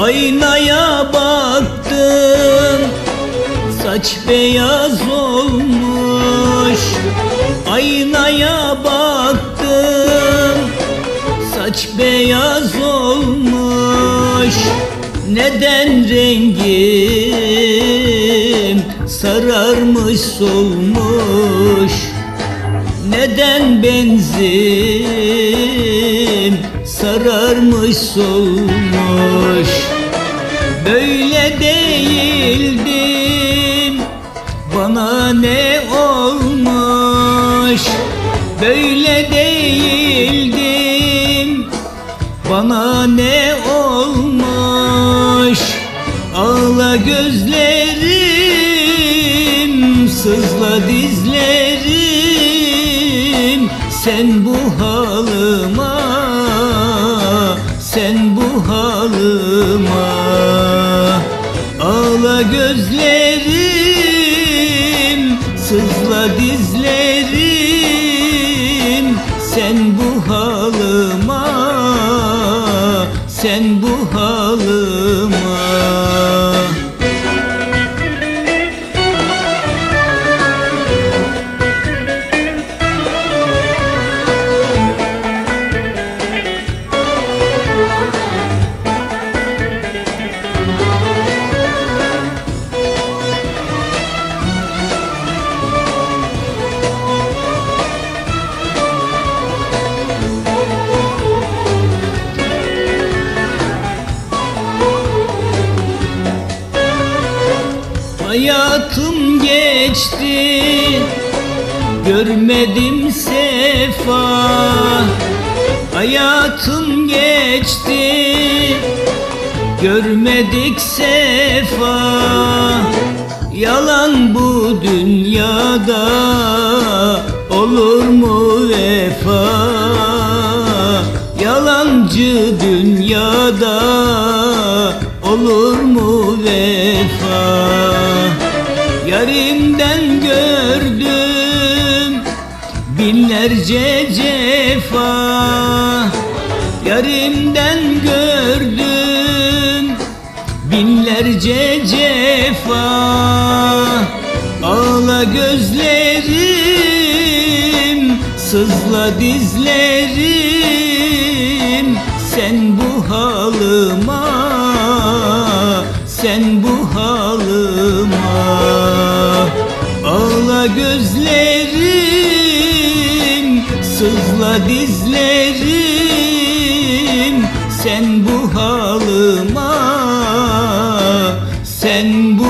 Aynaya baktım Saç beyaz olmuş. Aynaya baktım Saç beyaz olmuş. Neden rengim sararmış solmuş? Neden benzin sararmış solmuş. Böyle değildim bana ne olmuş? Böyle değildim bana ne olmuş? Ağla gözlerim Sızla dizlerim. Sen bu halıma Sen bu halıma. Ağla gözlerim Sızla dizlerim. Sen bu halıma Sen bu halıma Hayatım geçti Görmedim sefa. Hayatım geçti Görmedik sefa. Yalan bu dünyada Olur mu vefa? Yalancı dünyada Olur mu vefa Yarimden gördüm binlerce cefa. Yarimden gördüm binlerce cefa. Ağla gözlerim, sızla dizlerim. Sen bu halıma, sen bu halıma Gözlerim, sızla dizlerim. Sen bu halıma, sen bu